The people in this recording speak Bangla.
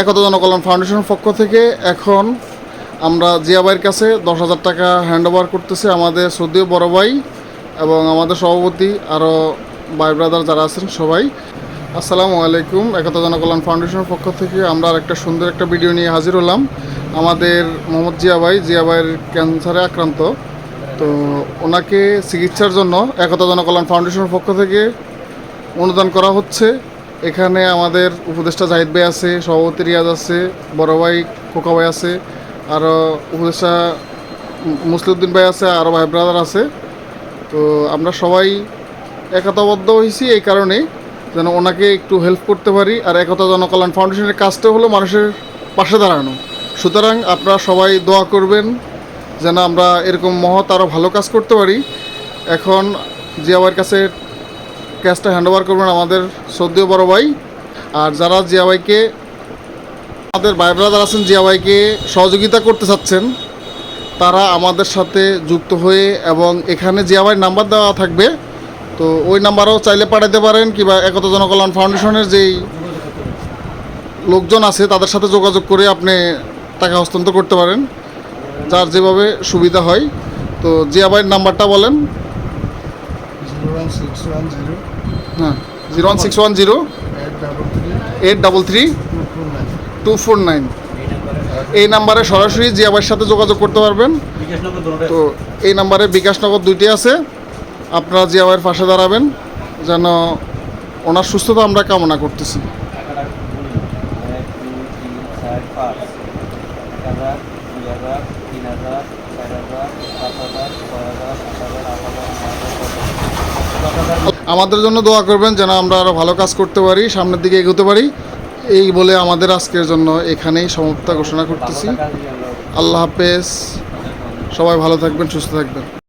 একতা জনকল্যাণ ফাউন্ডেশনের পক্ষ থেকে এখন আমরা জিয়াবাইয়ের কাছে দশ হাজার টাকা হ্যান্ড ওভার করতেছে আমাদের শ্রদ্ধেয় বড় ভাই এবং আমাদের সভাপতি আরও ভাই ব্রাদার যারা আছেন সবাই। আসসালামু আলাইকুম, একতা জনকল্যাণ ফাউন্ডেশনের পক্ষ থেকে আমরা আরেকটা সুন্দর একটা ভিডিও নিয়ে হাজির হলাম। আমাদের মোহাম্মদ জিয়াবাই জিয়াবাইয়ের ক্যান্সারে আক্রান্ত। তো ওনাকে চিকিৎসার জন্য একতা জনকল্যাণ ফাউন্ডেশনের পক্ষ থেকে অনুদান করা হচ্ছে। এখানে আমাদের উপদেষ্টা জাহিদ ভাই আছে, সভাপতি রিয়াজ আছে, বড় ভাই খোকা ভাই আছে আরও উপদেষ্টা মুসলিউদ্দিন ভাই আছে আরও ভাই ব্রাদার আছে। তো আমরা সবাই একতাবদ্ধ হয়েছি এই কারণে যেন ওনাকে একটু হেল্প করতে পারি আর একতা জনকল্যাণ ফাউন্ডেশনের কাজটা হলো মানুষের পাশে দাঁড়ানো। সুতরাং আপনারা সবাই দোয়া করবেন যেন আমরা এরকম মহৎ আরও ভালো কাজ করতে পারি। এখন জিয়াবাইয়ের কাছে ক্যাশটা হ্যান্ড ওভার করবেন আমাদের শ্রদ্ধেয় বড় ভাই। আর যারা জিয়া ভাইকে আমাদের ভাই ব্রাদার আছেন জিয়া ভাইকে সহযোগিতা করতে চাচ্ছেন, তারা আমাদের সাথে যুক্ত হয়ে এবং এখানে জিয়া ভাইয়ের নাম্বার দেওয়া থাকবে। তো ওই নাম্বারও চাইলে পাঠাতে পারেন কিংবা একতা জনকল্যাণ ফাউন্ডেশনের যেই লোকজন আছে, তাদের সাথে যোগাযোগ করে আপনি টাকা হস্তান্তর করতে পারেন, যার যেভাবে সুবিধা হয়। তো জিয়া ভাইয়ের নাম্বারটা বলেন। ওয়ান সিক্স ওয়ান জিরো হ্যাঁ zero one six one zero eight double three two four nine এই নাম্বারে সরাসরি জিয়াবার সাথে যোগাযোগ করতে পারবেন। তো এই নাম্বারে বিকাশ নগর দুইটি আছে। আপনারা জিয়াবাইয়ের পাশে দাঁড়াবেন যেন ওনার সুস্থতা আমরা কামনা করতেছি। তিন হাজার তিন হাজার চার হাজার পাঁচ হাজার ছয় হাজার সাত হাজার আট হাজার। আমাদের জন্য দোয়া করবেন যেন আমরা আরও ভালো কাজ করতে পারি, সামনের দিকে এগোতে পারি। এই বলে আমাদের আজকের জন্য এখানেই সমাপ্ত ঘোষণা করতেছি। আল্লাহ হাফেজ। সবাই ভালো থাকবেন, সুস্থ থাকবেন।